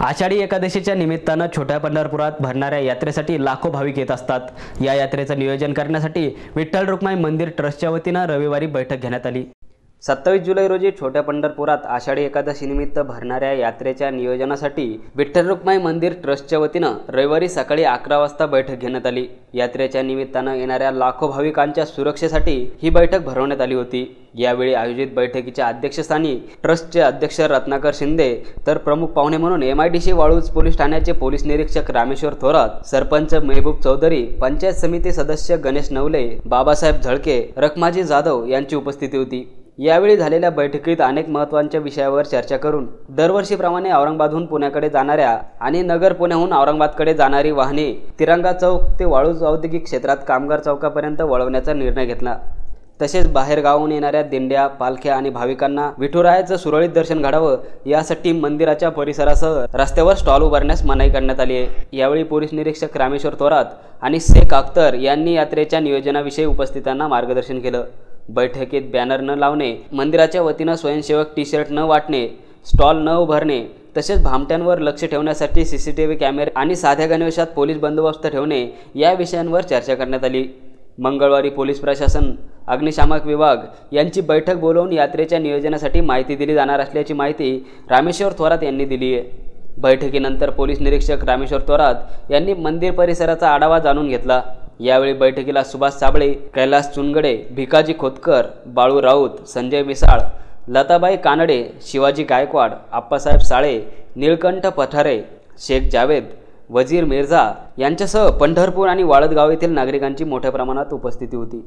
आषाढी एकादशीच्या निमित्तानं छोट्या पंढरपुरात भरणाऱ्या यात्रेसाठी लाखो भाविक येत असतात. या यात्रेचं नियोजन करण्यासाठी विठ्ठल रुक्माई मंदिर ट्रस्टच्या वतीनं रविवारी बैठक घेण्यात आली. सत्तावीस जुलै रोजी छोट्या पंढरपुरात आषाढी एकादशीनिमित्त भरणाऱ्या यात्रेच्या नियोजनासाठी विठ्ठल रुक्माई मंदिर ट्रस्टच्या वतीनं रविवारी सकाळी अकरा वाजता बैठक घेण्यात आली. यात्रेच्या निमित्तानं येणाऱ्या लाखो भाविकांच्या सुरक्षेसाठी ही बैठक भरवण्यात आली होती. यावेळी आयोजित बैठकीच्या अध्यक्षस्थानी ट्रस्टचे अध्यक्ष रत्नाकर शिंदे तर प्रमुख पाहुणे म्हणून M I D C Waluj police ठाण्याचे पोलीस निरीक्षक रामेश्वर थोरात सरपंच मेहबूब चौधरी पंचायत समिती सदस्य गणेश नवले बाबासाहेब झळके रखमाजी जाधव यांची उपस्थिती होती. यावेळी झालेल्या बैठकीत अनेक महत्त्वाच्या विषयावर चर्चा करून दरवर्षीप्रमाणे औरंगाबादहून पुण्याकडे जाणाऱ्या आणि नगर पुण्याहून औरंगाबादकडे जाणारी वाहने तिरंगा चौक ते वाळूज औद्योगिक क्षेत्रात कामगार चौकापर्यंत वळवण्याचा निर्णय घेतला. तसेच बाहेरगावाहून येणाऱ्या दिंड्या पालख्या आणि भाविकांना विठुरायाचं सुरळीत दर्शन घडावं यासाठी मंदिराच्या परिसरासह रस्त्यावर स्टॉल उभारण्यास मनाई करण्यात आली आहे. यावेळी पोलीस निरीक्षक रामेश्वर थोरात आणि शेख अख्तर यांनी यात्रेच्या नियोजनाविषयी उपस्थितांना मार्गदर्शन केलं. बैठकीत बॅनर न लावणे मंदिराच्या वतीनं स्वयंसेवक टी शर्ट न वाटणे स्टॉल न उभारणे तसेच भामट्यांवर लक्ष ठेवण्यासाठी सी सी टी व्ही कॅमेरे आणि साध्या गणवेशात पोलीस बंदोबस्त ठेवणे या विषयांवर चर्चा करण्यात आली. मंगळवारी पोलीस प्रशासन अग्निशामक विभाग यांची बैठक बोलवून यात्रेच्या नियोजनासाठी माहिती दिली जाणार असल्याची माहिती रामेश्वर थोरात यांनी दिली आहे. बैठकीनंतर पोलीस निरीक्षक रामेश्वर थोरात यांनी मंदिर परिसराचा आढावा जाणून घेतला. यावेळी बैठकीला सुभाष साबळे कैलास चुनगडे भिकाजी खोतकर बाळू राऊत संजय मिसाळ लताबाई कानडे शिवाजी गायकवाड आप्पासाहेब साळे निळकंठ पठारे शेख जावेद वजीर मिर्झा यांच्यासह पंढरपूर आणि वाळदगाव येथील नागरिकांची मोठ्या प्रमाणात उपस्थिती होती.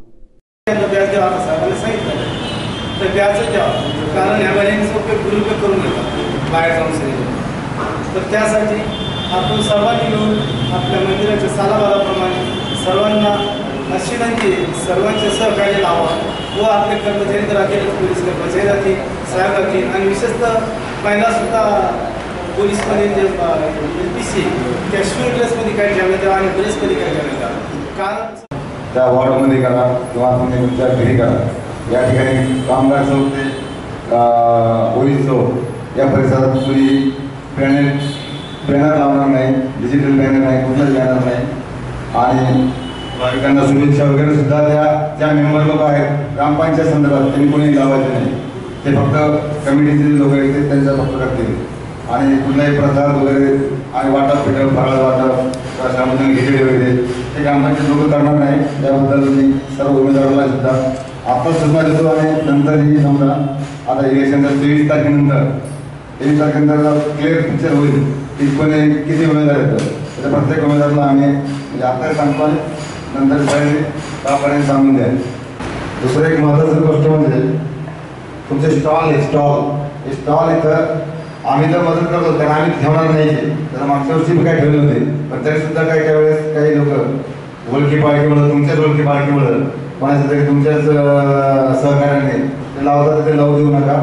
तर त्यासाठी आपण सर्वांनी येऊन आपल्या मंदिराच्या सालाबालाप्रमाणे सर्वांना अशी विनंती सर्वांचे सहकार्य लावा. व आपले कर्मचारी तर राहतील पोलीस कर्मचारी राहतील साहेब राहतील. आणि विशेषतः महिलासुद्धा पोलीसमध्ये जे एल पी सी त्या शिव ड्रेसमध्ये काय घ्यावे द्या आणि ड्रेसमध्ये काय घ्यावे द्या कारण त्या वॉर्डमध्ये करा किंवा तुम्ही तुमच्या घरी करा. या ठिकाणी कामगार चौक ते पोलीस चौक या परिसरात तुम्ही बॅनर बॅनर लावणार नाही डिजिटल बॅनर नाही कुठलंच बॅनर नाही. आणि भाविकांना शुभेच्छा वगैरे सुद्धा त्या ज्या मेंबर लोक आहेत ग्रामपंचायत संदर्भात त्यांनी कोणी लावायचे नाही. ते फक्त कमिटीचे लोक आहेत ते त्यांच्या फक्त करतील. आणि कुठलाही प्रसाद वगैरे आणि वाटप पिटप फराळ वाटप किंवा घेतले वगैरे ते ग्रामपंचायत लोक करणार नाही. त्याबद्दल मी सर्व उमेदवारांना सुद्धा आता सुद्धा देतो आणि नंतरही समजा आता इलेक्शनच्या तेवीस तारखेनंतर तेवीस तारखेनंतर क्लिअर पिक्चर होईल की कोणी किती उमेदवार येतं तर प्रत्येक उमेदवाराला आम्ही म्हणजे आता सांगतो आणि नंतर पहिले त्यापर्यंत सांगून द्या. दुसरं एक महत्त्वाचं गोष्ट म्हणजे तुमचे स्टॉल आहे स्टॉल हे स्टॉल इथं आम्ही तर मदत करतो कारण आम्ही ठेवणार नाही तर मागच्या वर्षी मी काय ठेवले होते पण तरीसुद्धा काही काही वेळेस काही लोक ओळखी पाळखीमुळं तुमच्याच ओळखी पाळखीमुळं कोणाच्या तरी तुमच्याच सहकार्याने ते लावतात ते लावू देऊ नका.